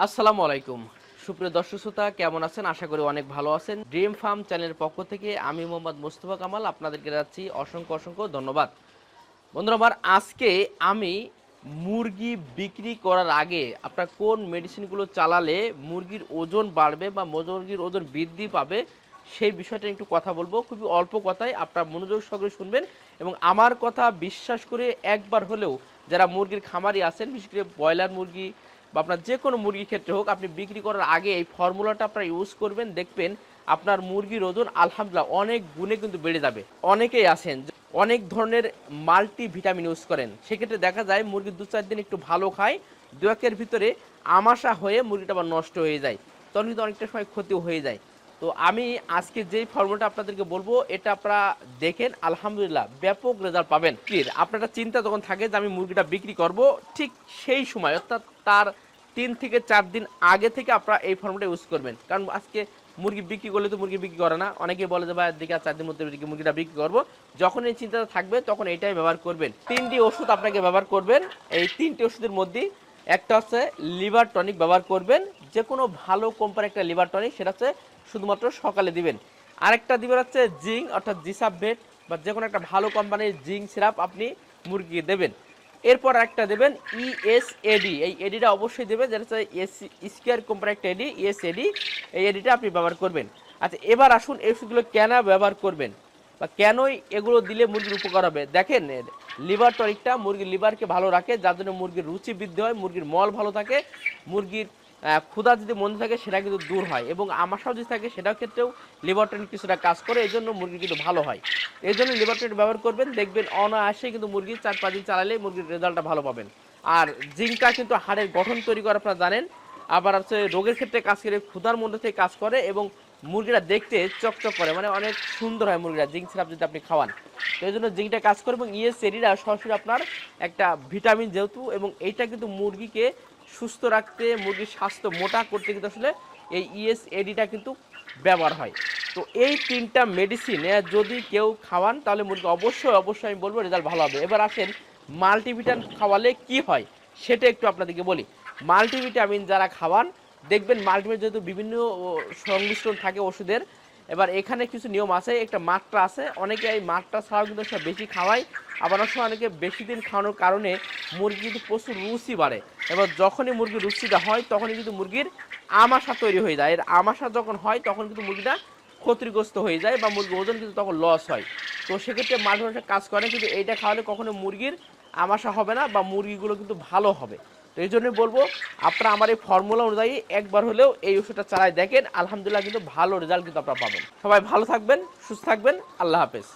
আসসালামু আলাইকুম। সুপ্রিয় দর্শক শ্রোতা, কেমন আছেন? আশা করি অনেক ভালো আছেন। ড্রিম ফার্ম চ্যানেলের পক্ষ থেকে আমি মোহাম্মদ মোস্তফা কামাল আপনাদেরকে যাচ্ছি অসংখ্য অসংখ্য ধন্যবাদ। বন্ধুরা আজকে আমি মুরগি বিক্রি করার আগে আপনার কোন মেডিসিনগুলো চালালে মুরগির ওজন বাড়বে বা মুরগির ওজন বৃদ্ধি পাবে সেই বিষয়টা একটু কথা বলব। খুবই অল্প কথায় আপনার মনোযোগ সহকারে শুনবেন এবং আমার কথা বিশ্বাস করে একবার হলেও যারা মুরগির খামারি আছেন, বিশেষ করে ব্রয়লার মুরগি বা আপনার যে কোনো মুরগির ক্ষেত্রে হোক, আপনি বিক্রি করার আগে এই ফর্মুলাটা আপনারা ইউজ করবেন, দেখবেন আপনার মুরগির ওজন আলহামদুলিল্লাহ অনেক গুণে কিন্তু বেড়ে যাবে। অনেকেই আছেন, অনেক ধরনের মাল্টি ভিটামিন ইউজ করেন। সেক্ষেত্রে দেখা যায় মুরগি দু চার দিন একটু ভালো খায়, দু একের ভিতরে আমাশা হয়ে মুরগিটা আবার নষ্ট হয়ে যায়, তখন কিন্তু অনেকটা সময় ক্ষতিও হয়ে যায়। তো আমি আজকে যেই ফর্মুলাটা আপনাদেরকে বলব, এটা আপনারা দেখেন, আলহামদুলিল্লাহ ব্যাপক রেজাল্ট পাবেন। আপনারা চিন্তা যখন থাকে যে আমি মুরগিটা বিক্রি করব, ঠিক সেই সময়, অর্থাৎ তার তিন থেকে চার দিন আগে থেকে আপনারা এই ফর্মুলাটা ইউজ করবেন। কারণ আজকে মুরগি বিক্রি করলে তো মুরগি বিক্রি করে না। অনেকে বলে যে, ভাই দিকে চার দিন মধ্যে মুরগিটা বিক্রি করব। যখন এই চিন্তাটা থাকবে, তখন এটাই ব্যবহার করবেন। তিনটি ওষুধ আপনাকে ব্যবহার করবেন। এই তিনটি ওষুধের মধ্যে একটা হচ্ছে লিভার টনিক ব্যবহার করবেন। যে কোনো ভালো কোম্পানির একটা লিভার টনিক, সেটা হচ্ছে শুধুমাত্র সকালে দিবেন। আরেকটা দিবেন হচ্ছে জিঙ্ক, অর্থাৎ জিসাব ভেট বা যে কোনো একটা ভালো কোম্পানির জিঙ্ক সিরাপ আপনি মুরগিকে দেবেন। এরপর একটা দেবেন E ইএসএডি এই এডিটা অবশ্যই দেবেন, যেটা হচ্ছে এস স্কোয়ার কোম্পানির একটা এডি ইএসএডি এই এডিটা আপনি ব্যবহার করবেন। আচ্ছা এবার আসুন এই ওষুধগুলো কেন ব্যবহার করবেন? বা কেনই এগুলো দিলে মুরগির উপকার হবে? দেখেন, লিভার টনিকটা মুরগির লিভারকে ভালো রাখে, যার জন্য মুরগির রুচি বৃদ্ধি হয়, মুরগির মল ভালো থাকে, মুরগির ক্ষুধা যদি মনে থাকে, সেটা কিন্তু দূর হয়। এবং আমাশাও যদি থাকে সেটার ক্ষেত্রেও লিভার কিছুটা কাজ করে এই জন্য মুরগি কিন্তু ভালো হয়। এই জন্য লিভার ব্যবহার করবেন, দেখবেন অনায়াসে কিন্তু মুরগি চার, পাঁচ দিন চালালে মুরগির রেজাল্টটা ভালো পাবেন। আর জিঙ্কটা কিন্তু হাড়ের গঠন তৈরি করে আপনারা জানেন। আবার হচ্ছে রোগের ক্ষেত্রে কাজ করে, ক্ষুধার মধ্যে থেকে কাজ করে এবং মুরগিটা দেখতে চকচক করে মানে অনেক সুন্দর হয় মুরগিটা, জিঙ্ক সিরাপ যদি আপনি খাওয়ান। তো এই জন্য জিঙ্কটা কাজ করে এবং ইয়ে এরিরা সরাসরি আপনার একটা ভিটামিন যেহেতু, এবং এইটা কিন্তু মুরগিকে সুস্থ রাখতে, মুরগির স্বাস্থ্য মোটা করতে কিন্তু আসলে এই ইএস এডিটা কিন্তু ব্যবহার হয়। তো এই তিনটা মেডিসিন যদি কেউ খাওয়ান, তাহলে মুরগি অবশ্যই অবশ্যই আমি বলব রেজাল্ট ভালো হবে। এবার আসেন মাল্টিভিটামিন খাওয়ালে কি হয়, সেটা একটু আপনাদেরকে বলি। মাল্টিভিটামিন যারা খাওয়ান, দেখবেন মাল্টিভিটামিন যেহেতু বিভিন্ন সংমিশ্রণ থাকে ওষুধের এবার এখানে কিছু নিয়ম আছে, একটা মাত্রা আছে। অনেকে এই মাত্রা ছাড়াও কিন্তু সব বেশি খাওয়ায়, আবার অনেক সময় অনেকে বেশি দিন খাওয়ানোর কারণে মুরগি কিন্তু প্রচুর রুচি বাড়ে। এবার যখনই মুরগির রুচিটা হয়, তখনই কিন্তু মুরগির আমাশা তৈরি হয়ে যায়। এর আমাশা যখন হয়, তখন কিন্তু মুরগিটা ক্ষতিগ্রস্ত হয়ে যায় বা মুরগির ওজন কিন্তু তখন লস হয়। তো সেক্ষেত্রে মাঝে মাঝে কাজ করে, কিন্তু এইটা খাওয়ালে কখনো মুরগির আমাশা হবে না বা মুরগিগুলো কিন্তু ভালো হবে। তো এই জন্যই বলব, আপনারা আমার এই ফর্মুলা অনুযায়ী একবার হলেও এই ওষুধটা চালায় দেখেন, আলহামদুলিল্লাহ কিন্তু ভালো রেজাল্ট কিন্তু আপনারা পাবেন। সবাই ভালো থাকবেন, সুস্থ থাকবেন, আল্লাহ হাফেজ।